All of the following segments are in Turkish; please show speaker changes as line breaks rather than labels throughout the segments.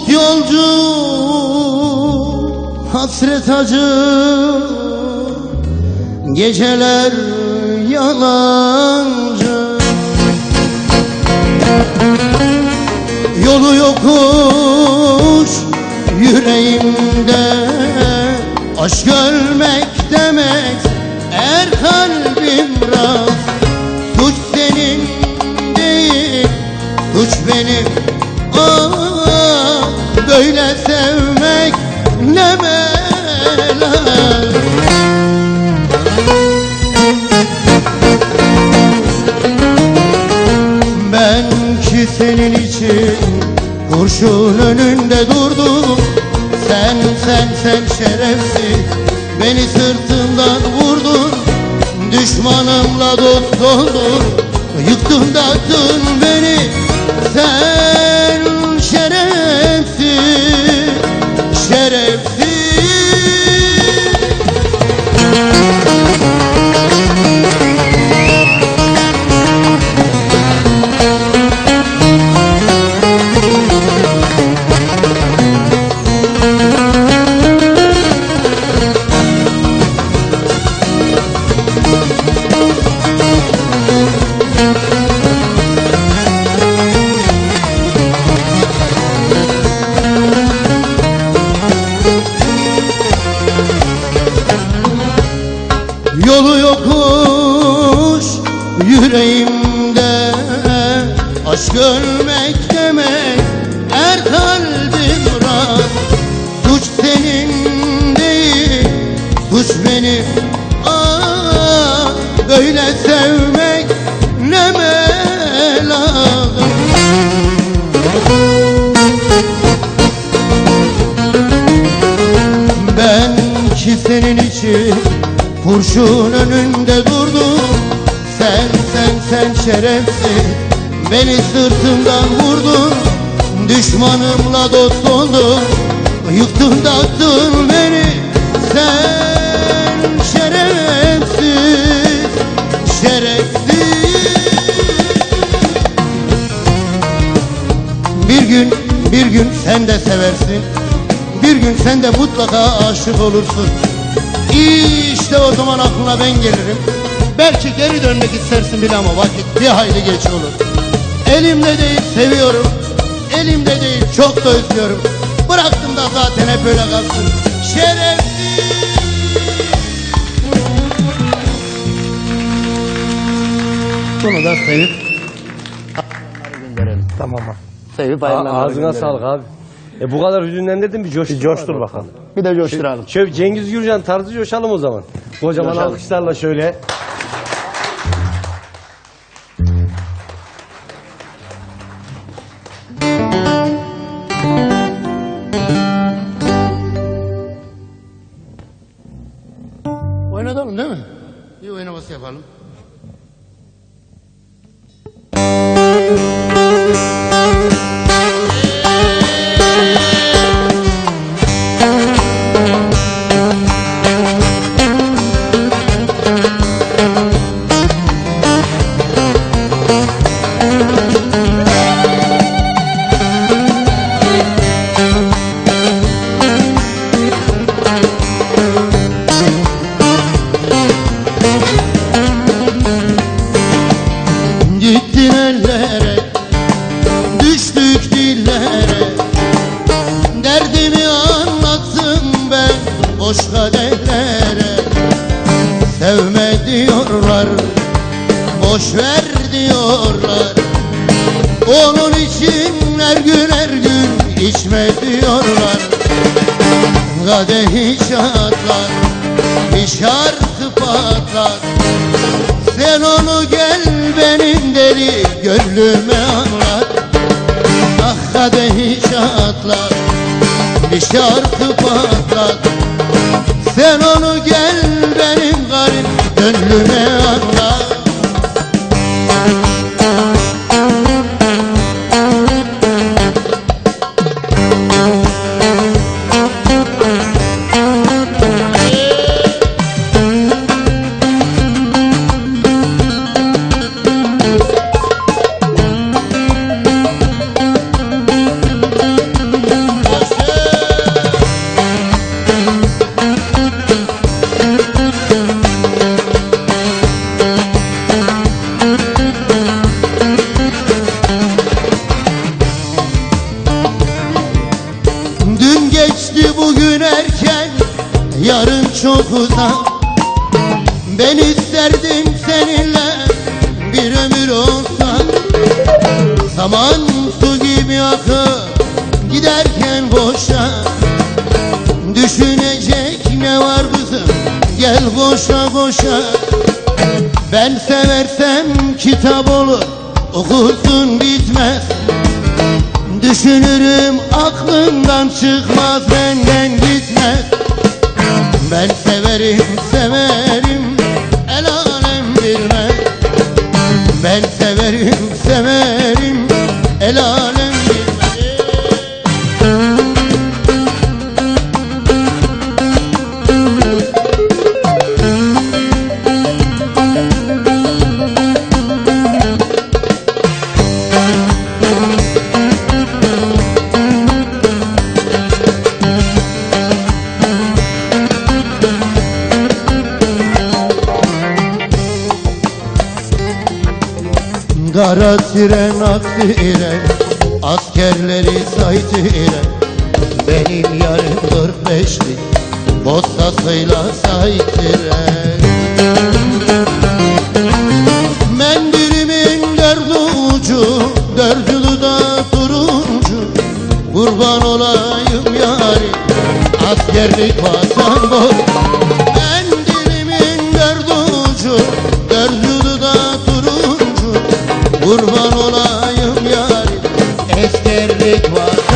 Umut yolcu Hasret acı. Geceler yalancı. Yolu yokuş yüreğimde. Aşk ölmek demek Eğer kurşun Aşk ölmek demek Er kalbim rast Suç senin değil Suç benim. Aa, Böyle sevmek ne meladım Ben ki senin için kurşun önünde durdum. Sen sen sen şerefsiz beni sırtımdan vurdun Düşmanımla dost oldun yıktın dağıttın beni Sen şerefsiz şerefsiz Bir gün, bir gün sen de seversin. Bir gün sen de mutlaka aşık olursun. İşte o zaman aklına ben gelirim. Belki geri dönmek istersin bile ama vakit bir hayli geç olur. Elimde değil seviyorum. Elimde değil çok da özlüyorum. Bıraktım da zaten hep öyle kalsın. Şerefsiz. Bunu da sevip gönderelim.
Tamam abi.
Sevip hayırlanlara
Ağzına
gönderelim.
sağlık abi. E bu kadar hüzünlendirdin bir coştur.
Bir coştur bakalım.
Bir de coşturalım.
Şöyle Cengiz Gürcan tarzı coşalım o zaman. Kocaman
Coşalım.
alkışlarla şöyle.
Boş ver diyorlar. Onun için her gün her gün içme diyorlar. Kadehi şartlar Bir şarkı patlar. Sen onu gel benim deli gönlüme anlat. Ah kadehi şatlat Bir şarkı patlat Sen onu gel benim garip gönlüme anlat olsa Ben isterdim seninle bir ömür olsa. Zaman su gibi akıp giderken boşa. Düşünecek ne var kızım gel boşa boşa. Ben seversem kitap olur okusun bitmez. Düşünürüm aklımdan çıkmaz benden gitmez Ben severim severim el alem bilmez. Ben severim severim el alem Kara tren aktı ile Askerleri saydı ile. Benim yarım 45'ti Postasıyla saydı tren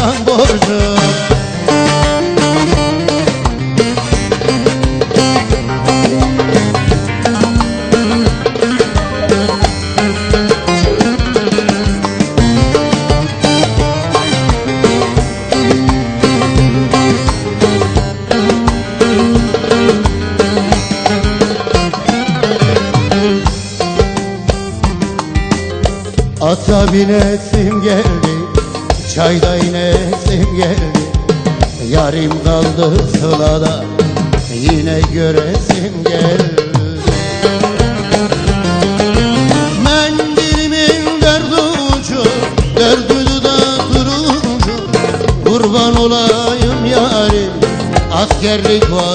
Askerlik vatan borcu. Ata binesim geldi Çayda inesim geldi. Yarim kaldı sılada Yine göresim geldi. Mendilimin derdi ucu turuncu Kurban olayım yarim Askerlik vatan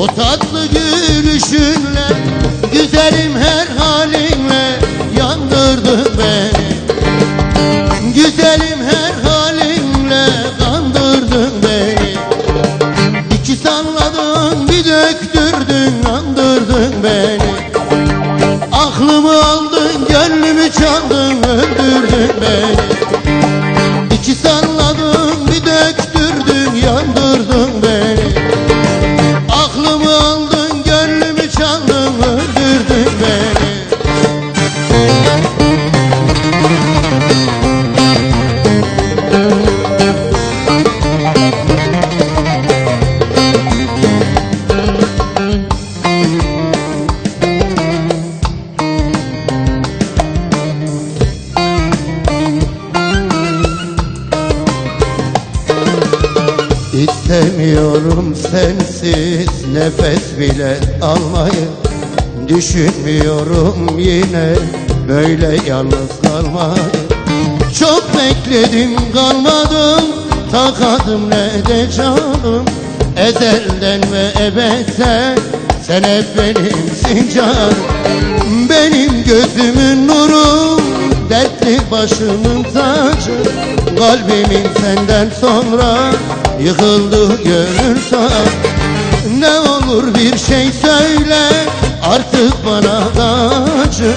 o tatlı gülüşünle Güzelim her halinle yandırdın beni. Güzelim her halinle kandırdın beni. İki salladın bir döktürdün andırdın beni. Aklımı aldın, gönlümü çaldın, öldürdün beni bile almayı Düşünmüyorum yine. Böyle yalnız kalmayı Çok bekledim kalmadım. Takadım ne de canım Ezelden ve ebedden sen hep benimsin canım Benim gözümün nuru. Dertli başımın tacı Kalbimin senden sonra yıkıldı gönül sağ Ne olur bir şey söyle artık bana da acı.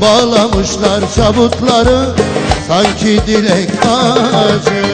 Bağlamışlar çabukları sanki dilek ağacı